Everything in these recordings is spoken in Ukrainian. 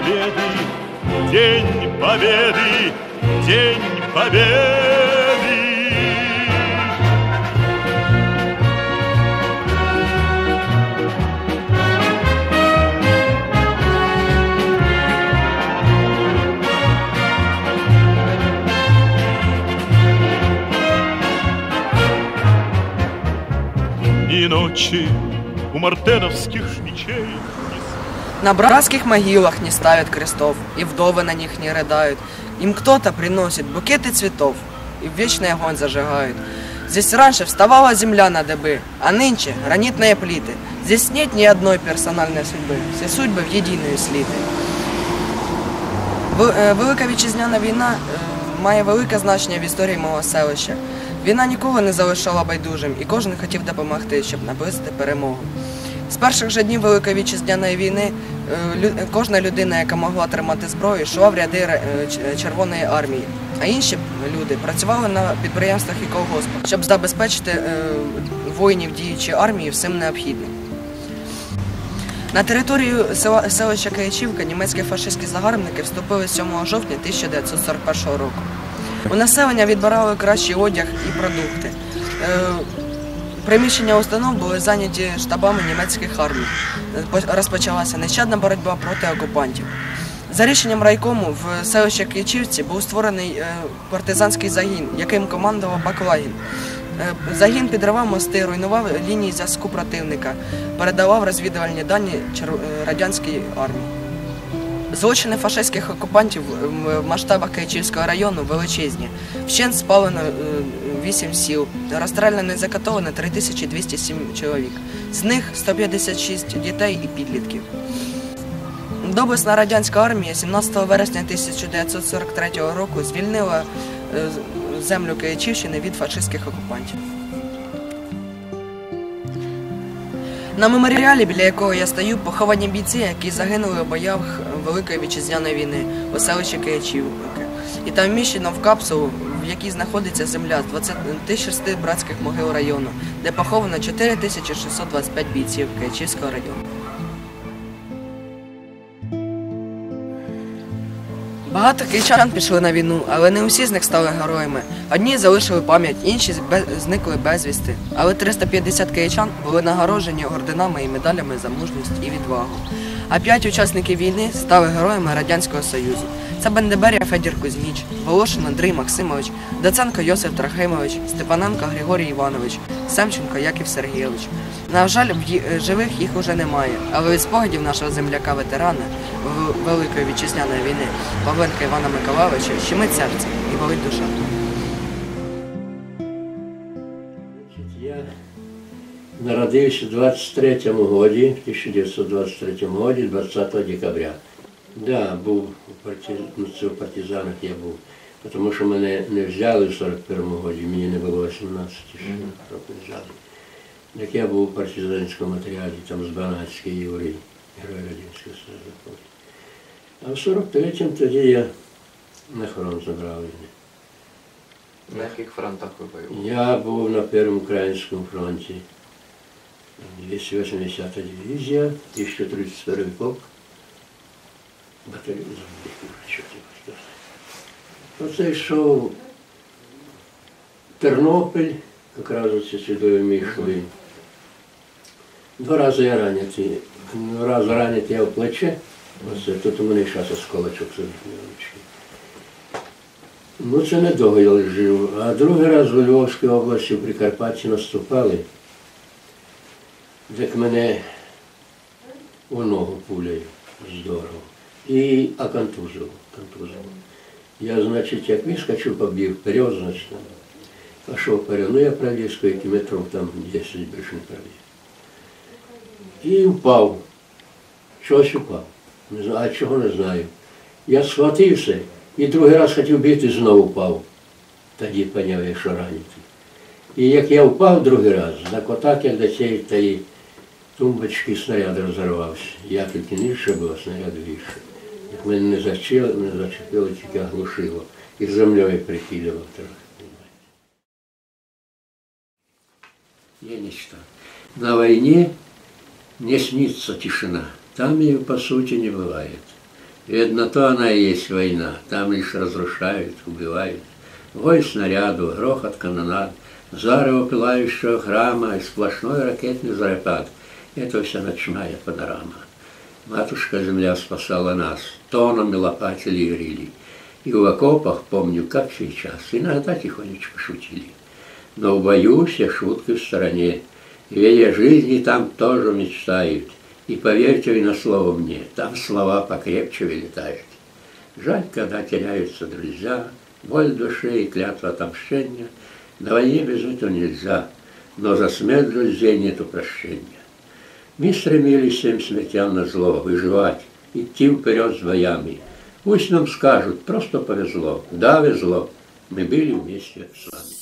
Победы, день победы, день победы. И ночи у мартеновских мечей На братских могилах не ставят крестов, и вдовы на них не рыдают. Им кто-то приносит букеты цветов, и в вечный огонь зажигают. Здесь раньше вставала земля на дыбы, а нынче гранитные плиты. Здесь нет ни одной персональной судьбы, все судьбы в єдиної сліти. Ви- е, Велика вітчизняна війна е, має велике значення в історії мого селища. Війна нікого не залишала байдужим, і кожен хотів допомогти, щоб наблизити перемогу. З перших же днів Великої вітчизняної війни е, кожна людина, яка могла тримати зброю, йшла в ряди е, Червоної армії. А інші люди працювали на підприємствах і колгоспах, щоб забезпечити е, воїнів діючої армії всім необхідним. На територію села, селища Киячівка німецькі фашистські загарбники вступили 7 жовтня 1941 року. У населення відбирали кращий одяг і продукти. Приміщення установ були зайняті штабами німецьких армій. Розпочалася нещадна боротьба проти окупантів. За рішенням райкому в селищі Киячівці був створений е, партизанський загін, яким командував Баклагін. Е, Загін підривав мости, руйнував лінії зв'язку противника, передавав розвідувальні дані е, радянській армії. Злочини фашистських окупантів в масштабах Київського району величезні. Вщент спалено 8 сіл, розстріляно закатовано 3207 чоловік. З них 156 дітей і підлітків. Доблесна радянська армія 17 вересня 1943 року звільнила е, землю Київщини від фашистських окупантів. На меморіалі, біля якого я стою, поховані бійці, які загинули у боях Великої вітчизняної війни у селищі Киячівки. І там вміщено в капсулу, в якій знаходиться земля з 26 братських могил району, де поховано 4625 бійців Киячівського району. Багато київчан пішли на війну, але не усі з них стали героями. Одні залишили пам'ять, інші зникли безвісти. Але 350 київчан були нагороджені орденами і медалями за мужність і відвагу. А п'ять учасників війни стали героями Радянського Союзу. Це Бендеберія Федір Кузьміч, Волошин Андрій Максимович, Доценко Йосиф Трохимович, Степаненко Григорій Іванович, Семченко Яків Сергійович. На жаль, в живих їх уже немає, але від спогадів нашого земляка-ветерана Великої вітчизняної війни Павленка Івана Миколайовича щемить серце і болить душа. Я народився в 23-му годі, в 1923 годі, 20 декабря. Да, був у ну, партизанах я був. Тому що мене не взяли в 41-му годі, мені не було 18, ще Так я був у партизанському матеріалі, там з Банацький Юрій, герой Радянського Союзу. А в 43-му тоді я на фронт забрав мене. На яких фронтах ви воювали? Я був на Першому українському фронті. 280 дивізія, 1031 полк. Батальйон забув, що ти. Оце йшов Тернопіль, якраз оці сюди ми йшли. Два рази я ранятий. Раз ранятий я в плече. Оце тут у мене зараз осколочок. Ну, це недовго я жив. А другий раз у Львовській області в Прикарпатті наступали, так мене у ногу пулею здорово. І оконтузило. контузило. Я, значить, як вискочив, побіг вперед, значить. Пошел по Ревну я проезд, сколько метров там 10 більше не проїзд. І впав. Щось упав. Не знаю, а чого не знаю. Я схватився і другий раз хотів бити, знову впав. Тоді поняв я, що ранений. І як я впав другий раз, так отак, як до цієї тієї тумбочки снаряд розірвався. Я тільки нижче був, а снаряд вище. Як мене не зачепило, не зачепило, тільки оглушило. І землею прикидував трохи. Я не читал. На войне не снится тишина. Там ее, по сути, не бывает. Ведь на то она и есть война. Там лишь разрушают, убивают. Вой снаряду, грохот канонад, зарево пылающего храма и сплошной ракетный зарепат. Это вся ночная панорама. Матушка Земля спасала нас, тоном и лопатили и рили. И в окопах, помню, как сейчас, иногда тихонечко шутили. Но в бою все шутки в стороне. Ведь о жизни там тоже мечтают. И поверьте вы на слово мне, там слова покрепче вылетают. Жаль, когда теряются друзья, боль в душе и клятва отомщения. На войне без этого нельзя, но за смерть друзей нету прощения. Мы стремились всем смертям на зло, выживать, идти вперед с боями. Пусть нам скажут, просто повезло. Да, везло. Мы были вместе с вами.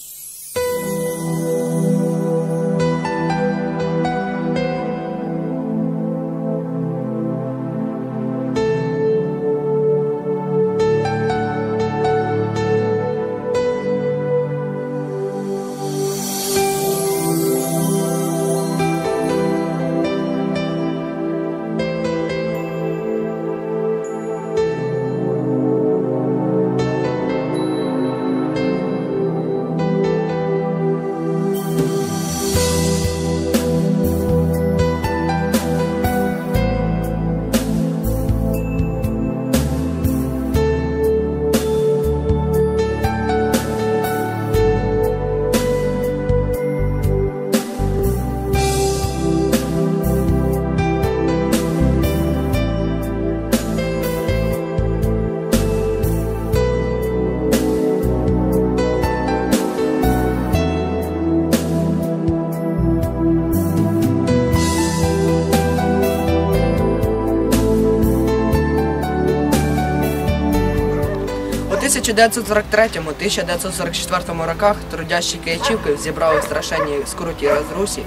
1943-1944 роках трудящі Киячівки зібрали в страшенній скруті Розрусі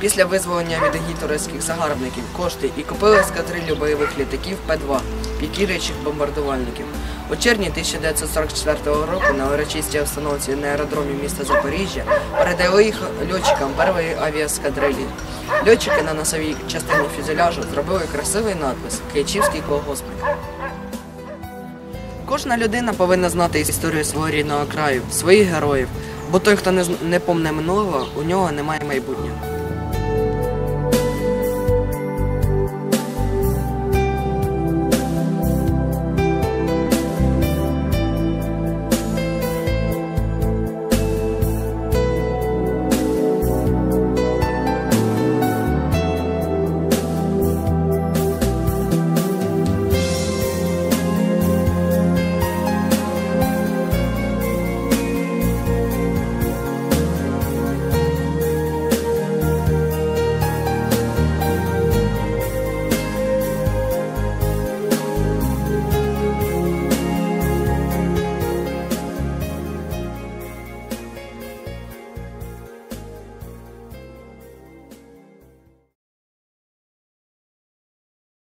після визволення від гітлерівських загарбників кошти і купили ескадрилью бойових літаків П-2 пікірячих бомбардувальників. У червні 1944 року на урочистій установці на аеродромі міста Запоріжжя передали їх льотчикам першої авіаскадрилі. Льотчики на носовій частині фюзеляжу зробили красивий надпис Киячівський колгоспник. Кожна людина повинна знати історію свого рідного краю, своїх героїв, бо той, хто не, не помне минулого, у нього немає майбутнього.